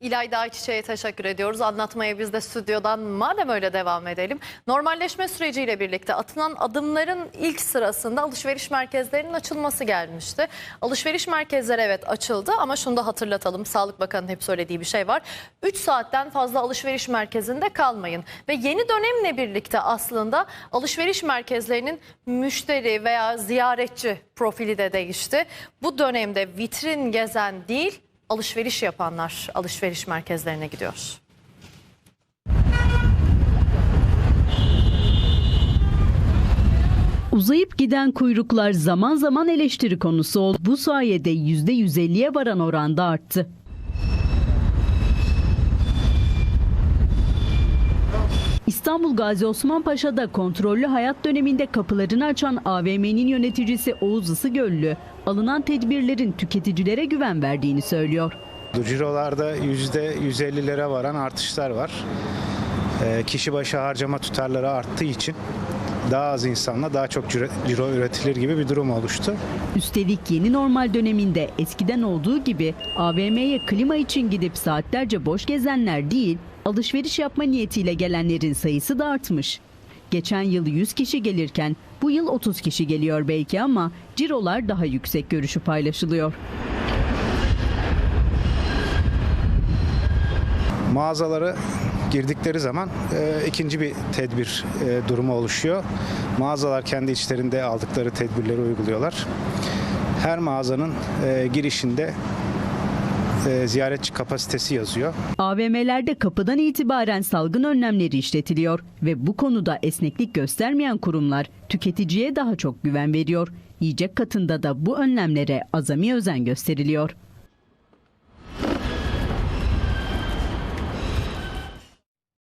İlayda Ayçiçek'e teşekkür ediyoruz. Anlatmaya biz de stüdyodan madem öyle devam edelim. Normalleşme süreciyle birlikte atılan adımların ilk sırasında alışveriş merkezlerinin açılması gelmişti. Alışveriş merkezleri evet açıldı ama şunu da hatırlatalım. Sağlık Bakanı'nın hep söylediği bir şey var. 3 saatten fazla alışveriş merkezinde kalmayın. Ve yeni dönemle birlikte aslında alışveriş merkezlerinin müşteri veya ziyaretçi profili de değişti. Bu dönemde vitrin gezen değil alışveriş yapanlar alışveriş merkezlerine gidiyor. Uzayıp giden kuyruklar zaman zaman eleştiri konusu oldu. Bu sayede %150'ye varan oranda arttı. İstanbul Gazi Osman Paşa'da kontrollü hayat döneminde kapılarını açan AVM'nin yöneticisi Oğuz Isıgöllü, alınan tedbirlerin tüketicilere güven verdiğini söylüyor. Cirolarda %150'lere varan artışlar var. Ee, Kişi başı harcama tutarları arttığı için daha az insanla daha çok ciro üretilir gibi bir durum oluştu. Üstelik yeni normal döneminde eskiden olduğu gibi AVM'ye klima için gidip saatlerce boş gezenler değil, alışveriş yapma niyetiyle gelenlerin sayısı da artmış. Geçen yıl 100 kişi gelirken bu yıl 30 kişi geliyor belki ama cirolar daha yüksek görüşü paylaşılıyor. Mağazalara girdikleri zaman e, ikinci bir tedbir e, durumu oluşuyor. Mağazalar kendi içlerinde aldıkları tedbirleri uyguluyorlar. Her mağazanın e, girişinde e, ziyaretçi kapasitesi yazıyor. AVM'lerde kapıdan itibaren salgın önlemleri işletiliyor ve bu konuda esneklik göstermeyen kurumlar tüketiciye daha çok güven veriyor. Yiyecek katında da bu önlemlere azami özen gösteriliyor.